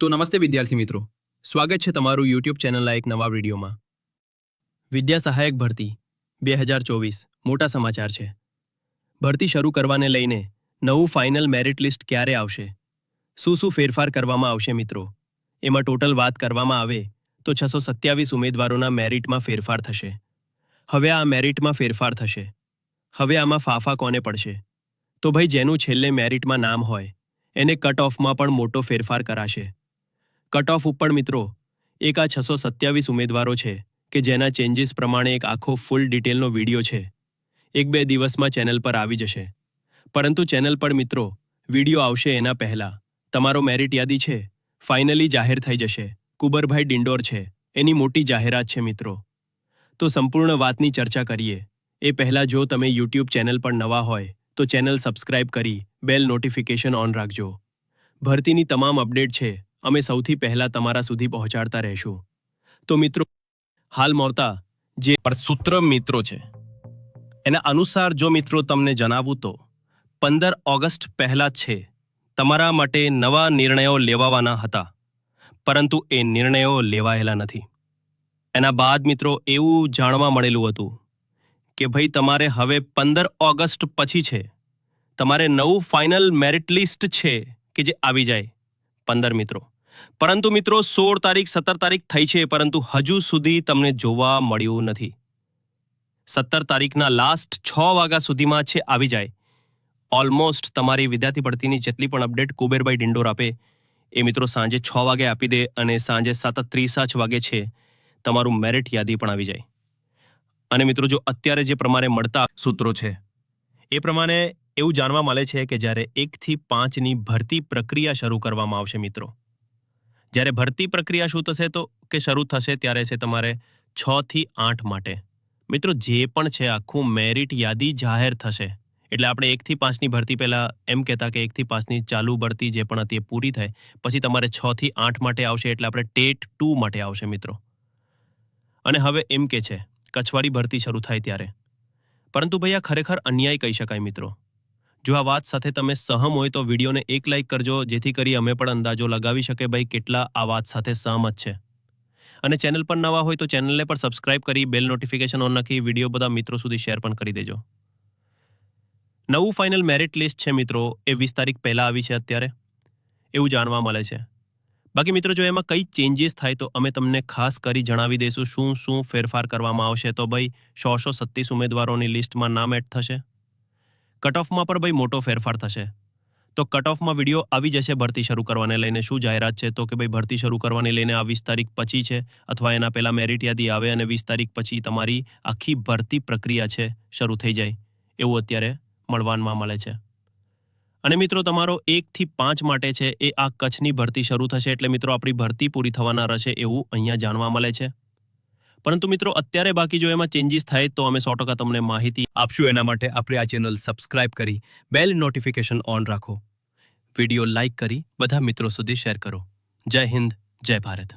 તો નમસ્તે વિદ્યાર્થી મિત્રો. સ્વાગત છે તમારું યુટ્યુબ ચેનલના એક નવા વિડીયોમાં. વિદ્યા સહાયક ભરતી, બે હજાર ચોવીસ, મોટા સમાચાર છે. ભરતી શરૂ કરવાને લઈને નવું ફાઇનલ મેરિટ લિસ્ટ ક્યારે આવશે? શું શું ફેરફાર કરવામાં આવશે મિત્રો? એમાં ટોટલ વાત કરવામાં આવે તો છસો સત્યાવીસ ઉમેદવારોના મેરિટમાં ફેરફાર થશે. હવે આ મેરિટમાં ફેરફાર થશે. હવે આમાં ફાફા કોને પડશે? તો ભાઈ જેનું છેલ્લે મેરિટમાં નામ હોય, એને કટ ઓફમાં પણ મોટો ફેરફાર કરાશે. કટ ઓફ ઉપર મિત્રો, એક આ છસો સત્યાવીસ ઉમેદવારો છે, કે જેના ચેન્જીસ પ્રમાણે એક આખો ફૂલ ડિટેલનો વીડિયો છે. એક બે દિવસમાં ચેનલ પર આવી જશે. પરંતુ ચેનલ પર મિત્રો વીડિયો આવશે એના પહેલાં. તમારો મેરિટ યાદી છે ફાઇનલી જાહેર થઈ જશે. કુબરભાઈ ડિંડોર છે, એની મોટી જાહેરાત છે મિત્રો. તો સંપૂર્ણ વાતની ચર્ચા કરીએ. એ પહેલાં જો તમે યુટ્યુબ ચેનલ પર નવા હોય, તો ચેનલ સબસ્ક્રાઇબ કરી બેલ નોટિફિકેશન ઓન રાખજો. ભરતીની તમામ અપડેટ છે અમે સૌથી પહેલા તમારા સુધી પહોંચાડતા રહેશું. તો મિત્રો, હાલ મોરતા, જે સૂત્ર મિત્રો છે, એના અનુસાર જો મિત્રો તમને જણાવું તો, પંદર ઓગસ્ટ પહેલાં છે, તમારા માટે નવા નિર્ણયો લેવાવાના હતા, પરંતુ એ નિર્ણયો લેવાયેલા નથી. એના બાદ મિત્રો એવું જાણવા મળેલું હતું કે ભાઈ તમારે હવે પંદર ઓગસ્ટ પછી છે, તમારે નવું ફાઇનલ મેરિટ લિસ્ટ છે કે જે આવી જાય, પંદર મિત્રો. પરંતુ મિત્રો, સોળ તારીખ, સત્તર તારીખ થઈ છે, પરંતુ હજુ સુધી તમને જોવા મળ્યું નથી. સત્તર તારીખના લાસ્ટ છ વાગ્યા સુધીમાં છે, આવી જાય. ઓલમોસ્ટ તમારી વિદ્યાર્થી ભરતીની જેટલી પણ અપડેટ કુબેરભાઈ ડિંડોર આપે, એ મિત્રો સાંજે છ વાગે આપી દે અને સાંજે સાત ત્રીસા જ વાગે છે, તમારું મેરિટ યાદી પણ આવી જાય. અને મિત્રો, જો અત્યારે જે પ્રમાણે મળતા સૂત્રો છે, એ પ્રમાણે એવું જાણવા મળે છે કે જ્યારે એકથી પાંચની ભરતી પ્રક્રિયા શરૂ કરવામાં આવશે મિત્રો. જ્યારે ભરતી પ્રક્રિયા શું થશે તો કે શરૂ થશે ત્યારે છે તમારે છ થી આઠ માટે. મિત્રો, જે પણ છે આખું મેરિટ યાદી જાહેર થશે. એટલે આપણે એકથી પાંચની ભરતી પહેલાં એમ કહેતા કે એકથી પાંચની ચાલુ ભરતી જે પણ હતી એ પૂરી થાય પછી તમારે છ થી આઠ માટે આવશે એટલે આપણે ટેટ ટુ માટે આવશે મિત્રો. અને હવે એમ કે છે કચ્છવાડી ભરતી શરૂ થાય ત્યારે. પરંતુ ભાઈ આ ખરેખર અન્યાય કહી શકાય મિત્રો. જો આ વાત સાથે તમે સહમ હોય તો વિડીયોને એક લાઇક કરજો, જેથી કરી અમે પણ અંદાજો લગાવી શકે ભાઈ કેટલા આ વાત સાથે સહમત છે. અને ચેનલ પર નવા હોય તો ચેનલને પણ સબસ્ક્રાઇબ કરી બેલ નોટિફિકેશન ઓન નાખી, વીડિયો બધા મિત્રો સુધી શેર પણ કરી દેજો. નવું ફાઇનલ મેરિટ લિસ્ટ છે મિત્રો, એ વીસ તારીખ પહેલાં આવી છે અત્યારે. એવું જાણવા મળે છે. બાકી મિત્રો જો એમાં કઈ ચેન્જીસ થાય તો અમે તમને ખાસ કરી જણાવી દઈશું શું શું ફેરફાર કરવામાં આવશે. તો ભાઈ સોસો સત્તીસ ઉમેદવારોની લિસ્ટમાં નામ એડ થશે. કટ ઓફમાં પણ ભાઈ મોટો ફેરફાર થશે. તો કટ ઓફમાં વીડિયો આવી જશે ભરતી શરૂ કરવાને લઈને. શું જાહેરાત છે? તો કે ભાઈ ભરતી શરૂ કરવાને લઈને આ વીસ તારીખ પછી છે, અથવા એના પહેલાં મેરિટ યાદી આવે અને વીસ તારીખ પછી તમારી આખી ભરતી પ્રક્રિયા છે, શરૂ થઈ જાય. એવું અત્યારે મળવાનમાં મળે છે. અને મિત્રો, તમારો એકથી પાંચ માટે છે એ આ કચ્છની ભરતી શરૂ થશે. એટલે મિત્રો, આપણી ભરતી પૂરી થવાના રહેશે એવું અહીંયા જાણવા મળે છે. પરંતુ મિત્રો, અત્યારે બાકી જો એમાં ચેન્જીસ થાય તો અમે સો ટકા તમને માહિતી આપશું. એના માટે આપણે આ ચેનલ સબસ્ક્રાઇબ કરી બેલ નોટિફિકેશન ઓન રાખો. વીડિયો લાઇક કરી, બધા મિત્રો સુધી શેર કરો. જય હિન્દ, જય ભારત.